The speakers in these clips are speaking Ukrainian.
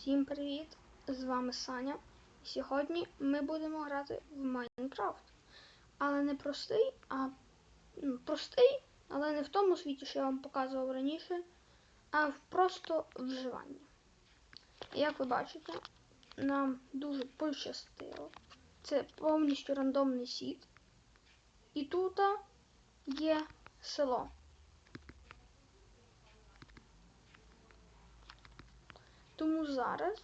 Всім привіт! З вами Саня. Сьогодні ми будемо грати в Майнкрафт. Але не простий, а ну, простий, але не в тому світі, що я вам показував раніше, а в просто вживанні. Як ви бачите, нам дуже пощастило. Це повністю рандомний світ. І тут є село. Тому зараз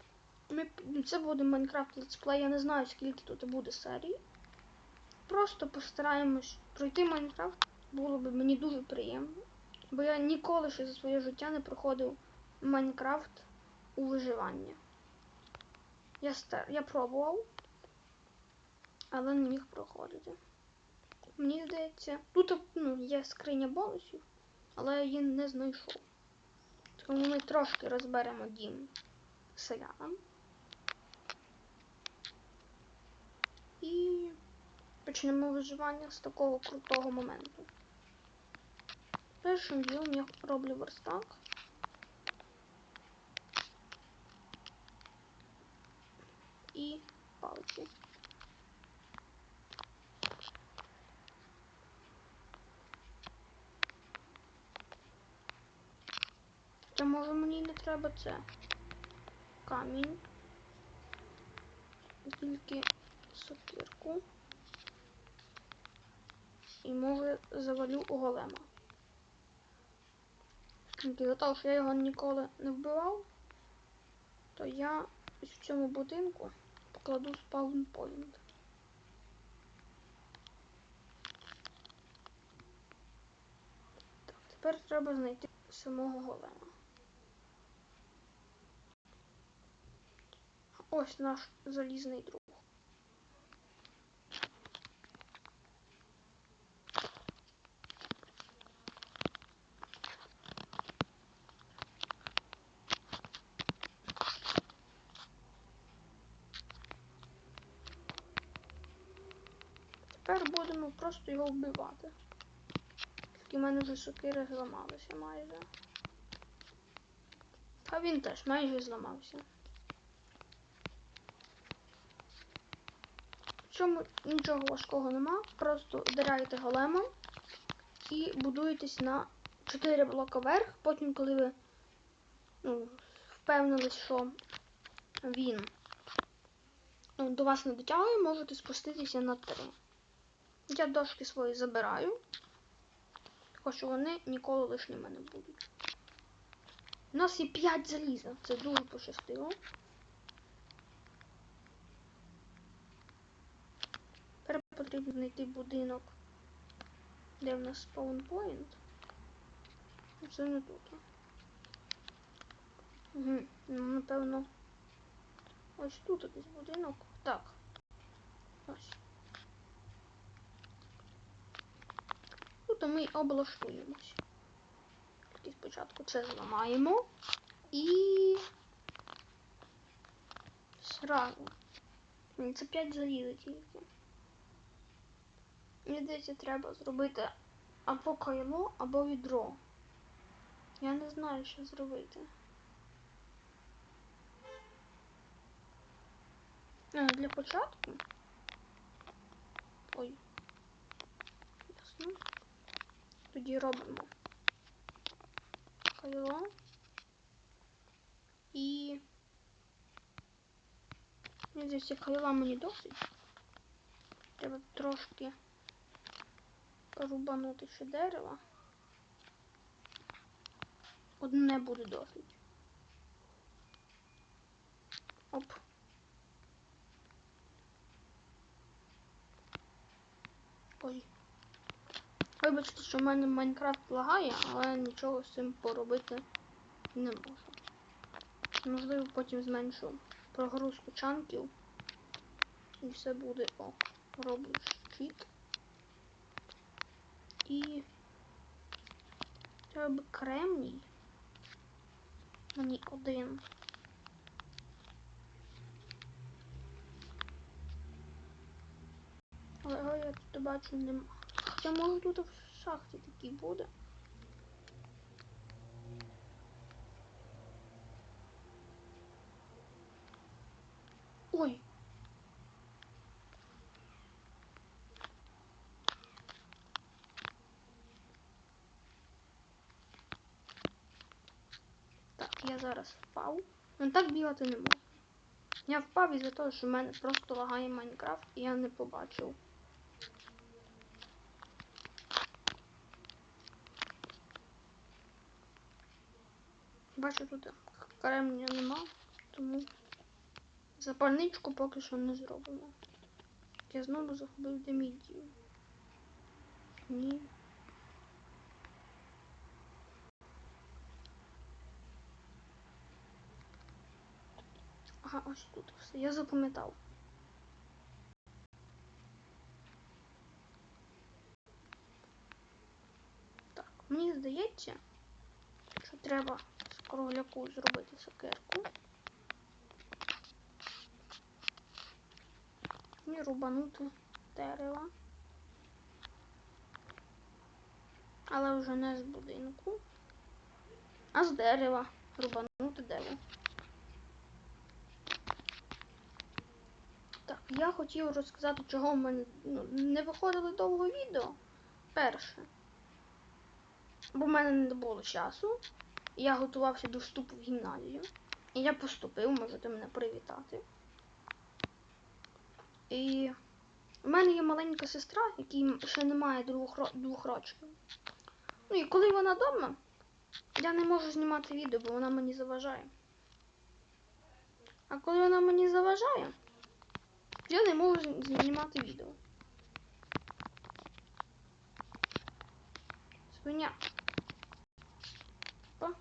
ми, ну, це буде Майнкрафт летсплей, я не знаю, скільки тут буде серій. Просто постараємось пройти Майнкрафт. Було б мені дуже приємно. Бо я ніколи ще за своє життя не проходив Майнкрафт у виживання. Я стар... я пробував, але не міг проходити. Мені здається, тут ну, є скриня бонусів, але я її не знайшов. Тому ми трошки розберемо дім селянам. І почнемо виживання з такого крутого моменту. Першим ділом я роблю верстак. І палки. Та може мені не треба це. Камінь. Тільки сокирку. І може завалю голема. За того, що я його ніколи не вбивав, то я в цьому будинку покладу спаунпойнт. Тепер треба знайти самого голема. Ось наш залізний друг. Тепер будемо просто його вбивати. Тільки в мене вже сокири зламалися майже. Та він теж майже зламався. В цьому нічого важкого нема. Просто вдираєте големом і будуєтесь на 4 блока вверх. Потім, коли ви ну, впевнились, що він ну, до вас не дотягує, можете спуститися на 3. Я дошки свої забираю, хоч вони ніколи лишніми не будуть. У нас є 5 заліза, це дуже пощастило. Тепер потрібно знайти будинок, де в нас спаунпоінт. Це не тут. Угу. Напевно. Ось тут якийсь будинок. Так. Ось. Тут ми облаштуємось. Тільки спочатку це зламаємо і сразу. Це 5 заліза тільки. Мені здається, треба зробити або кайло, або відро. Я не знаю, що зробити. А, для початку. Ой. Ясно. Тоді робимо кайло і мені здається, кайла мені досить. Треба трошки порубанути ще дерева. Одне буде досить. Оп. Ой. Вибачте, що в мене Майнкрафт лагає, але нічого з цим поробити не можу. Можливо, потім зменшу прогрузку чанків. І все буде ок. Роблю щит. І треба кремній. Мені один. Але я тут бачу нема. Хоча може тут в шахті такий буде. Ой. Так, я зараз впав. Ну так бігати не можу. Я впав із-за того, що в мене просто лагає Майнкрафт і я не побачив. Бачу, тут кремня нема, тому запальничку поки що не зробимо. Я знову загубив демідію. Ні. Ага, ось тут все. Я запам'ятав. Так, мені здається, що треба з кругляку зробити сокирку. І рубанути дерева. Але вже не з будинку, а з дерева. Рубанути дерево. Я хотів розказати, чого в мене ну, не виходило довго відео. Перше. Бо в мене не було часу. Я готувався до вступу в гімназію. І я поступив, можете мене привітати. І в мене є маленька сестра, якій ще немає двох, двох років. Ну і коли вона вдома, я не можу знімати відео, бо вона мені заважає. А коли вона мені заважає, я не можу знімати відео. Свиня. Опа.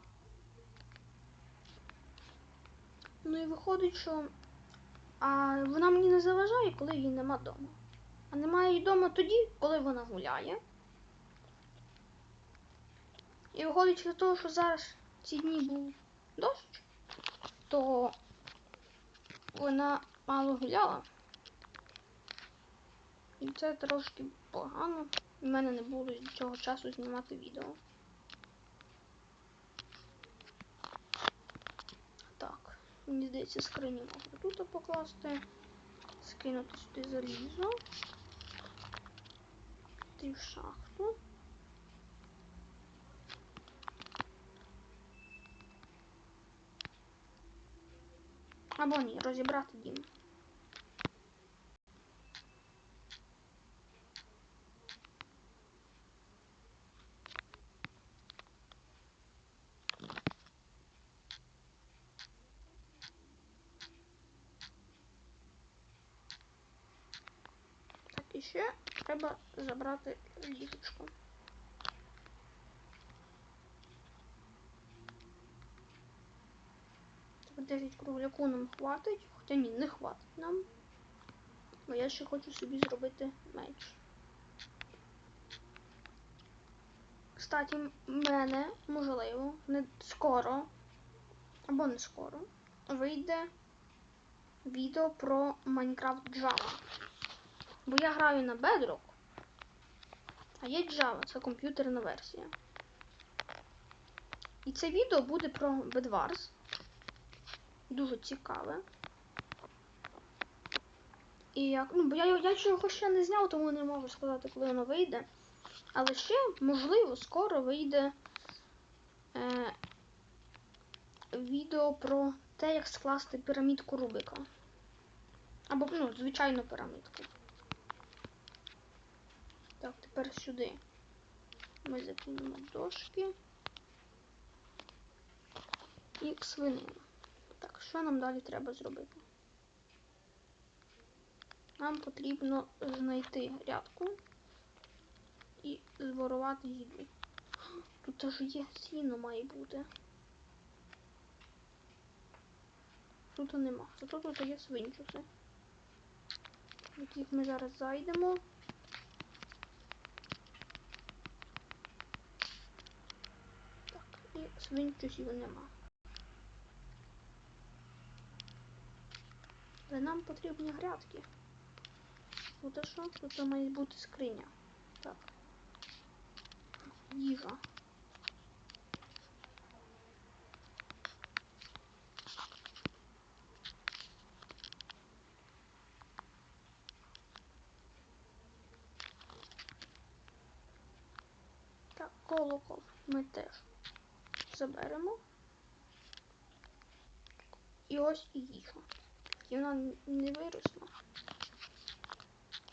Ну і виходить, що а вона мені не заважає, коли її нема вдома. А немає її вдома тоді, коли вона гуляє. І виходить з того, що зараз ці дні був дощ, то вона мало гуляла. Це трошки погано. У мене не було цього часу знімати відео. Так, мені здається, скрині можна тут покласти. Скинути сюди залізо. Ти в шахту. Або ні, розібрати дім. Ще треба забрати ліжечко. Так, 10 кругляку нам хватить, хоча ні, не хватить нам. Бо я ще хочу собі зробити меч. Кстати, мене, можливо, не скоро, або не скоро, вийде відео про Minecraft Java. Бо я граю на Bedrock, а є Java, це комп'ютерна версія. І це відео буде про Bedwars. Дуже цікаве. І як, ну, бо я, я його ще не зняв, тому не можу сказати, коли воно вийде. Але ще, можливо, скоро вийде е, відео про те, як скласти пірамідку Рубика. Або, ну, звичайну пірамідку. Тепер сюди ми закинемо дошки і свинину. Так, що нам далі треба зробити? Нам потрібно знайти грядку і зворувати їду. Тут аж є сіно має бути. Тут нема. Зато тут є свинчуси. В яких ми зараз зайдемо. свиньків його нема. Але нам потрібні грядки. Буде що? Тут має бути скриня. Так. Їжа. Так, колокол ми теж заберемо. І ось і. І вона не виросла.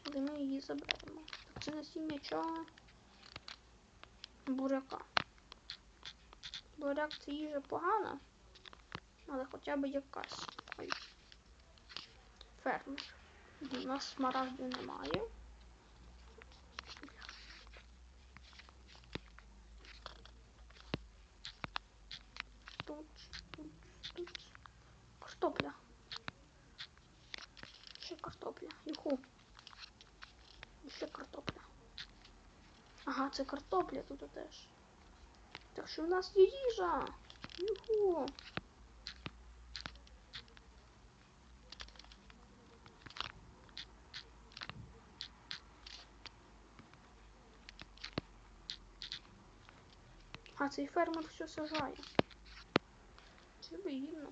Але ми її заберемо. Це насіння чого? Буряка. Буряк це їжа погана, але хоча б якась. Ой. Фермер. У нас смарагдів немає. Тут, тут, тут. Картопля. Ще картопля. Юху. Ще картопля. Ага, це картопля тут теж. Так що в нас є їжа. Юху. А цей фермер все сажає. Це вигідно.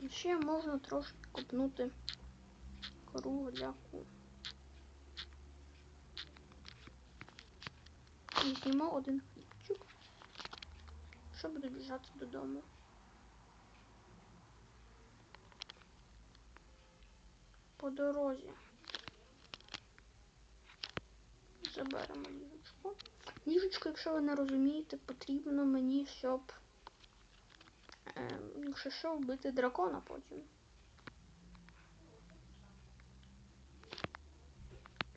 І ще можна трошки копнути кругляку. І знімо один хлібчик, щоб добіжати додому. По дорозі. Заберемо ліжечку. Ліжечко, якщо ви не розумієте, потрібно мені, щоб якщо що, вбити дракона потім.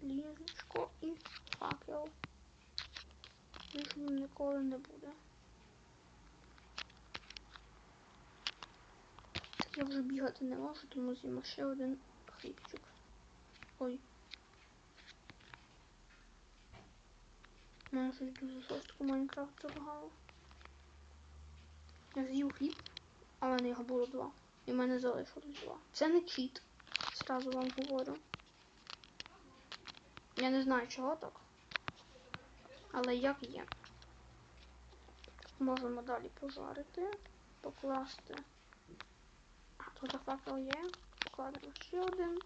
Ліжечко і факел. Лишнім ніколи не буде. Так я вже бігати не можу, тому з'їмо ще один хлібчик. Ой. Мене щось дуже жорстко Майнкрафт забагало. Я з'їв хліб, а в мене було два. І в мене залишилось два. Це не чіт. Зразу вам говорю. Я не знаю, чого так. Але як є. Можемо далі пожарити, покласти. А, тут факел є. Покладемо ще один.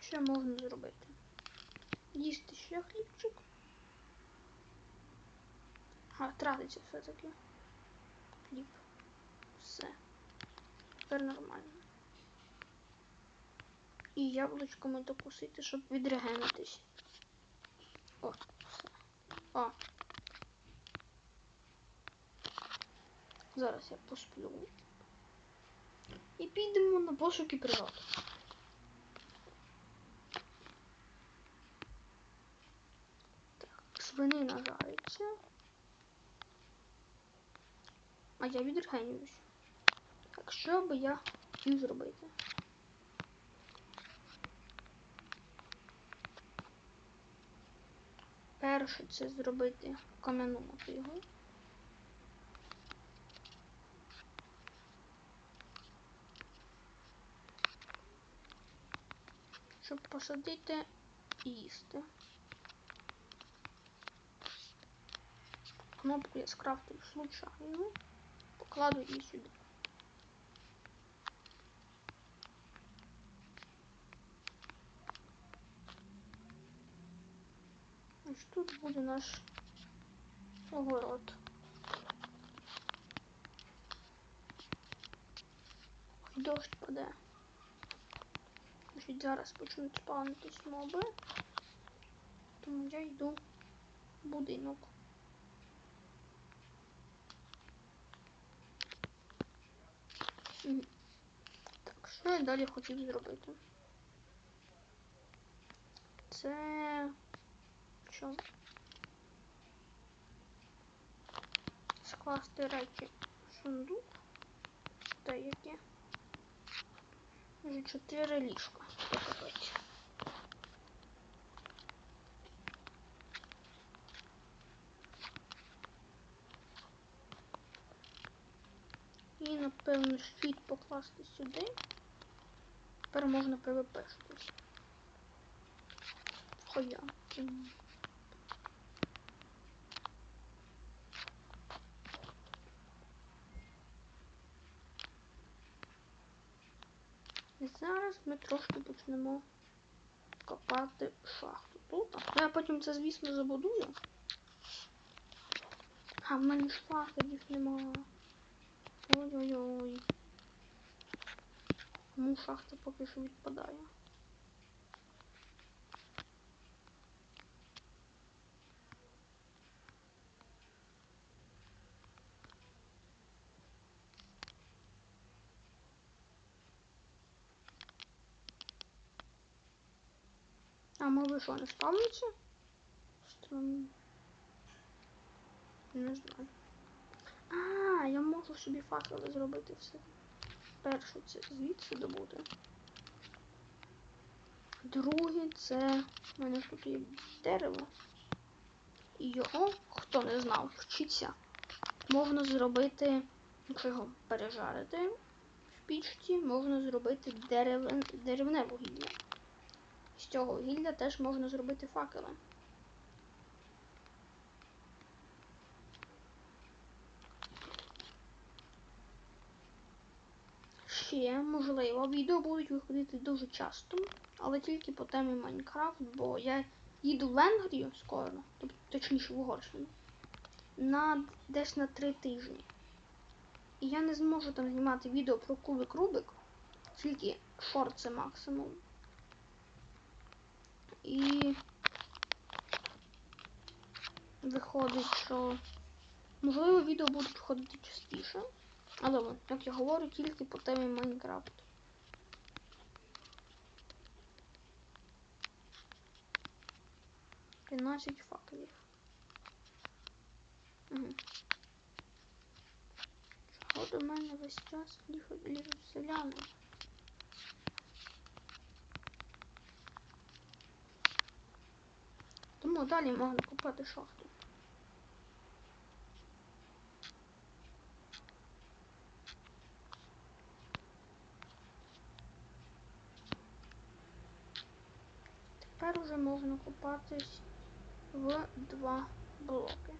Що можна зробити? Їсти ще хлібчик. А, тратиться все-таки. Хліб. Все. Тепер нормально. І яблучками докусити, щоб відрегенитись. О, все. О. Зараз я посплю. І підемо на пошуки пригод. Так, свинина жариться. А я відрегенююсь. Так, що би я хотів зробити? Перше це зробити кам'яну мотигу. Щоб посадити і їсти. Кнопку я скрафтив случайно. Покладу її сюди. Тут буде наш огород. Ой, дощ паде. Значить, зараз почнуть спавнитись моби. Тому я йду в будинок. Так, що я далі хотів зробити? Це що? Скласти речі в сундук. Деякі. Вже чотири ліжка. Покупити. напевно, щит покласти сюди. Тепер можна ПВПшитись. Хоя. І зараз ми трошки почнемо копати шахту. Тут. Ну, я потім це, звісно, забудую. А в мене шпаги їх немає. Ой-ой-ой. Тому шахта поки що відпадає. А мови що, не ставляться? Странно. Не знаю. Собі факели зробити все. Перше це звідси добути. Друге це в мене тут є дерево. І його, хто не знав, вчиться. Можна зробити, якщо його пережарити в пічці, можна зробити дерев... деревне вугілля. З цього вугілля теж можна зробити факели. Ще, можливо, відео будуть виходити дуже часто, але тільки по темі Майнкрафт, бо я їду в Венгрію скоро, тобто точніше в Угорщину, на десь на три тижні. І я не зможу там знімати відео про кубик Рубик, тільки шорт це максимум. І виходить, що можливо відео будуть виходити частіше. Але, як я говорю, тільки по темі Майнкрафт. Тринадцять факелів. Угу. Чого до мене весь час лізуть селяни? Тому далі можна купати шахту. Тепер уже можна купатись в два блоки.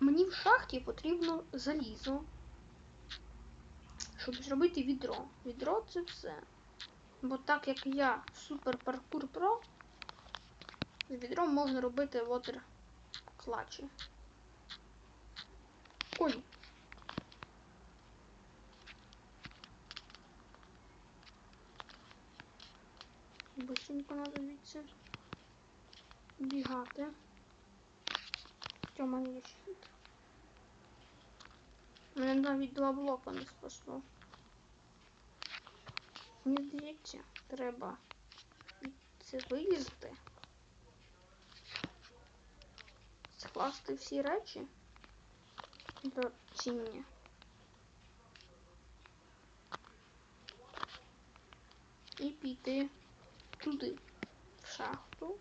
Мені в шахті потрібно залізо, щоб зробити відро. Відро це все. Бо так як я супер паркур про, з відром можна робити вотер клачі. Ой. Быстренько надо звідси бігати. Хоча в мене є щит. Мене навіть два блока не спасло. Мені здається, треба це вилізти. Скласти всі речі до ціння. І піти туди, в шахту.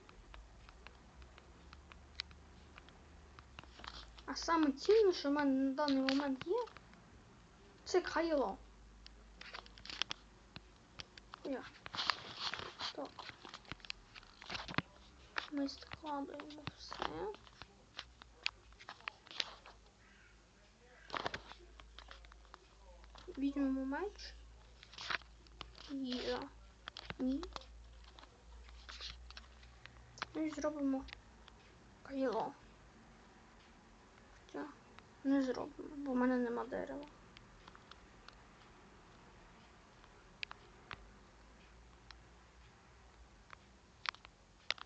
А саме цінне, що в мене на даний момент є, це кайло. Я. Так. Ми складаємо все. Візьмемо меч. Їжа. Ні. Ну і зробимо кайло. Хоча не зробимо, бо в мене нема дерева.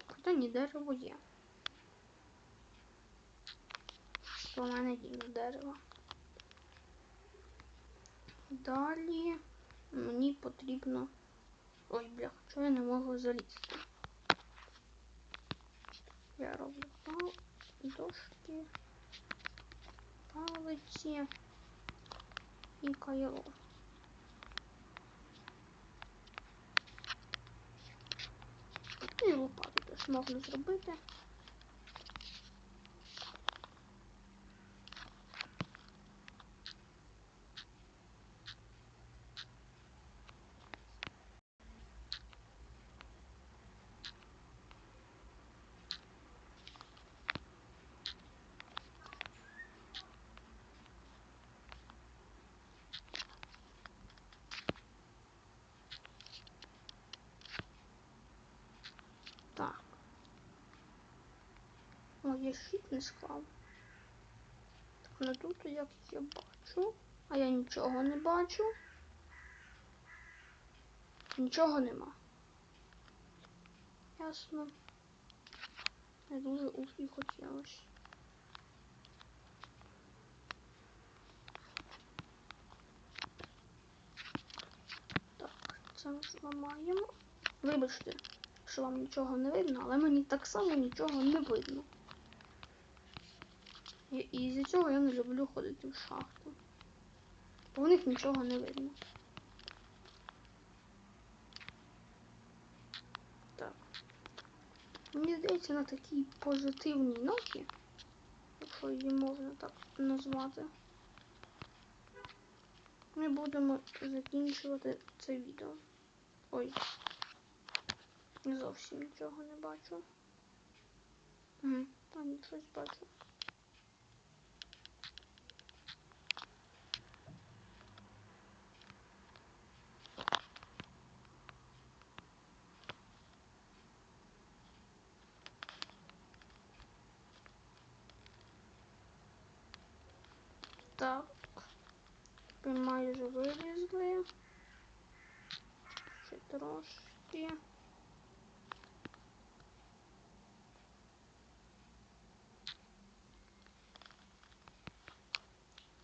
Хоча ні дерево є. То в мене є дерево. Далі мені потрібно... Ой, бля, що я не можу залізти. Я роблю пал... дошки, палиці і кайло. І лопату теж можна зробити. Я щит не склав. Так не тут, як я бачу. А я нічого не бачу. Нічого нема. Ясно. Не дуже уж хотілося. Так, це ми зламаємо. Вибачте, що вам нічого не видно, але мені так само нічого не видно. І, з цього я не люблю ходити в шахту. Бо в них нічого не видно. Так. Мені здається, на такій позитивній ноті, якщо її можна так назвати, ми будемо закінчувати це відео. Ой. Зовсім нічого не бачу. Угу. А ні, бачу. Так. Ми майже вилізли. Ще трошки.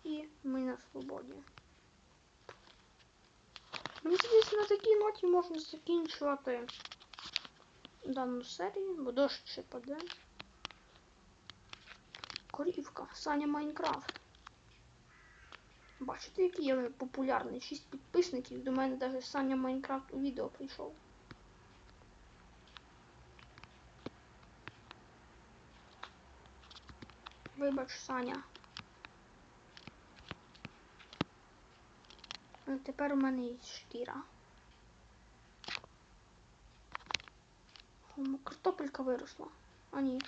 І ми на свободі. Мені здається, на такій ноті можна закінчувати дану серію, бо дощ ще паде. Корівка, Саня Майнкрафт. Бачите, який я вже популярний? 6 підписників. До мене навіть Саня Майнкрафт у відео прийшов. Вибач, Саня. А тепер у мене є шкіра. Картопелька виросла. А ні.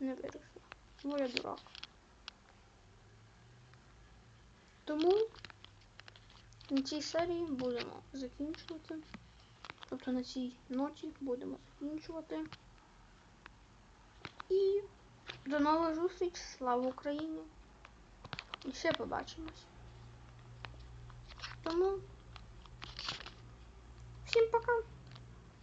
Не виросла. Ну я дурак. Тому на цій серії будемо закінчувати. Тобто на цій ноті будемо закінчувати. І до нових зустріч! Слава Україні! І ще побачимось. Тому всім пока!